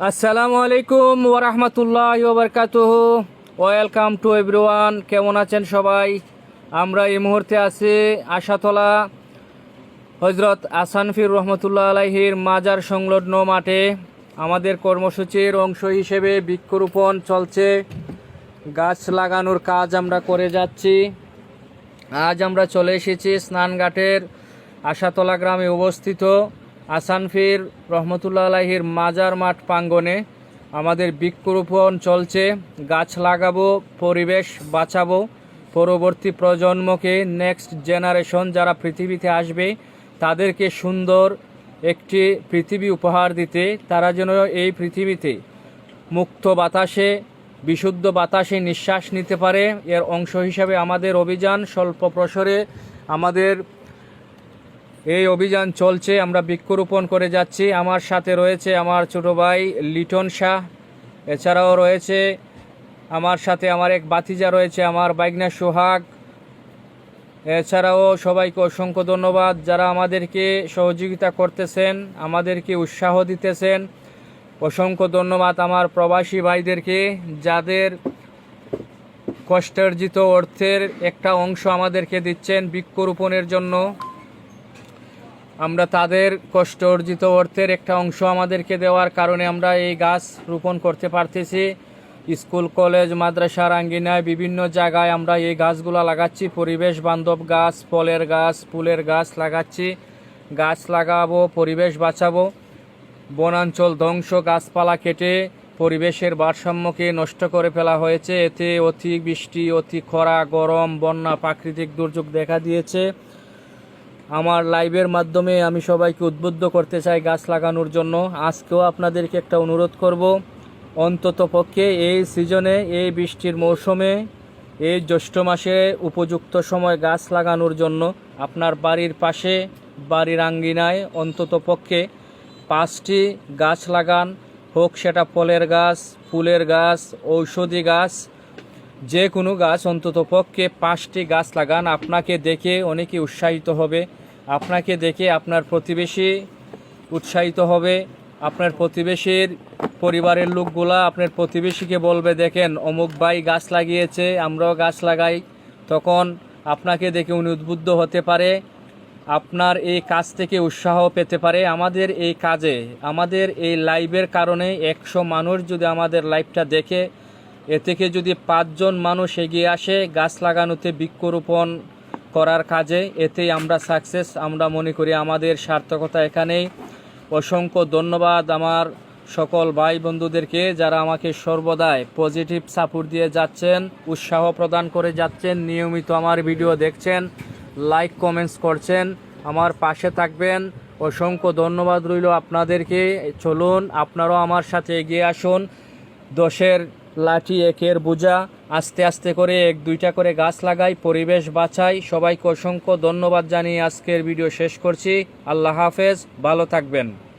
আসসালামু আলাইকুম ওরহমতুল্লাহ ওবরকাতুহ ওয়েলকাম টু এভরিওয়ান, কেমন আছেন সবাই? আমরা এই মুহূর্তে আছি আশাতলা হজরত আসানফির রহমতুল্লাহ আলাইহির মাজার সংলগ্ন মাঠে। আমাদের কর্মসূচির অংশ হিসেবে বৃক্ষরোপণ চলছে। গাছ লাগানোর কাজ আমরা করে যাচ্ছি। আজ আমরা চলে এসেছি স্নানঘাটের আশাতলা গ্রামে অবস্থিত। আসানফির রহমতুল্লা আলাহির মাজার মাঠ প্রাঙ্গণে আমাদের বৃক্ষরোপণ চলছে। গাছ লাগাবো, পরিবেশ বাঁচাবো। পরবর্তী প্রজন্মকে নেক্সট জেনারেশন যারা পৃথিবীতে আসবে, তাদেরকে সুন্দর একটি পৃথিবী উপহার দিতে, তারা যেন এই পৃথিবীতে মুক্ত বাতাসে, বিশুদ্ধ বাতাসে নিঃশ্বাস নিতে পারে। এর অংশ হিসাবে আমাদের অভিযান স্বল্প প্রসরে আমাদের এই অভিযান চলছে, আমরা বৃক্ষরোপণ করে যাচ্ছি। আমার সাথে রয়েছে আমার ছোট ভাই লিটন শাহ, এছাড়াও রয়েছে আমার সাথে আমার এক বাতিজা রয়েছে, আমার বাইগনা সোহাগ। এছাড়াও সবাইকে অসংখ্য ধন্যবাদ যারা আমাদেরকে সহযোগিতা করতেছেন, আমাদেরকে উৎসাহ দিতেছেন। অসংখ্য ধন্যবাদ আমার প্রবাসী ভাইদেরকে, যাদের কষ্টার্জিত অর্থের একটা অংশ আমাদেরকে দিচ্ছেন বৃক্ষরোপণের জন্য। আমরা তাদের কষ্ট অর্জিত অর্থের একটা অংশ আমাদেরকে দেওয়ার কারণে আমরা এই গাছ রোপণ করতে পারতেছি। স্কুল, কলেজ মাদ্রাসার আঙ্গিনায় বিভিন্ন জায়গায় আমরা এই গাছগুলো লাগাচ্ছি। পরিবেশ বান্ধব গাছ, ফলের গাছ, ফুলের গাছ লাগাচ্ছি। গাছ লাগাবো, পরিবেশ বাঁচাবো। বনাঞ্চল ধ্বংস, গাছপালা কেটে পরিবেশের ভারসাম্যকে নষ্ট করে ফেলা হয়েছে। এতে অতি বৃষ্টি, অতি খরা, গরম, বন্যা, প্রাকৃতিক দুর্যোগ দেখা দিয়েছে। আমার লাইভের মাধ্যমে আমি সবাইকে উদ্বুদ্ধ করতে চাই গাছ লাগানোর জন্য। আজকেও আপনাদেরকে একটা অনুরোধ করব। অন্তত পক্ষে এই সিজনে, এই বৃষ্টির মৌসুমে, এই জ্যৈষ্ঠ মাসে উপযুক্ত সময় গাছ লাগানোর জন্য আপনার বাড়ির পাশে, বাড়ির আঙ্গিনায় অন্তত পক্ষে পাঁচটি গাছ লাগান। হোক সেটা ফলের গাছ, ফুলের গাছ, ঔষধি গাছ যে কোনো গাছ অন্তত পক্ষে পাঁচটি গাছ লাগান। আপনাকে দেখে অনেকে উৎসাহিত হবে। আপনাকে দেখে আপনার প্রতিবেশী উৎসাহিত হবে। আপনার প্রতিবেশীর পরিবারের লোকগুলা আপনার প্রতিবেশীকে বলবে, দেখেন, অমুক ভাই গাছ লাগিয়েছে, আমরাও গাছ লাগাই। তখন আপনাকে দেখে উনি উদ্বুদ্ধ হতে পারে। আপনার এই কাজ থেকে উৎসাহ পেতে পারে। আমাদের এই কাজে, আমাদের এই লাইভের কারণে একশো মানুষ যদি আমাদের লাইভটা দেখে এ থেকে যদি পাঁচজন মানুষ এগিয়ে আসে, গাছ লাগানোতে বৃক্ষরোপণ করার কাজে, এতেই আমরা সাকসেস আমরা মনে করি আমাদের সার্থকতা এখানেই। অসংখ্য ধন্যবাদ আমার সকল ভাই বন্ধুদেরকে যারা আমাকে সর্বদাই পজিটিভ সাপোর্ট দিয়ে যাচ্ছেন, উৎসাহ প্রদান করে যাচ্ছেন, নিয়মিত আমার ভিডিও দেখছেন লাইক কমেন্টস করছেন। আমার পাশে থাকবেন। অসংখ্য ধন্যবাদ রইল আপনাদেরকে। চলুন, আপনারাও আমার সাথে এগিয়ে আসুন। দশের লাঠি, একের বোঝা, আস্তে আস্তে করে এক, দুইটা করে গাছ লাগাই, পরিবেশ বাঁচাই সবাইকে অসংখ্য ধন্যবাদ জানিয়ে আজকের ভিডিও শেষ করছি। আল্লাহ হাফেজ, ভালো থাকবেন।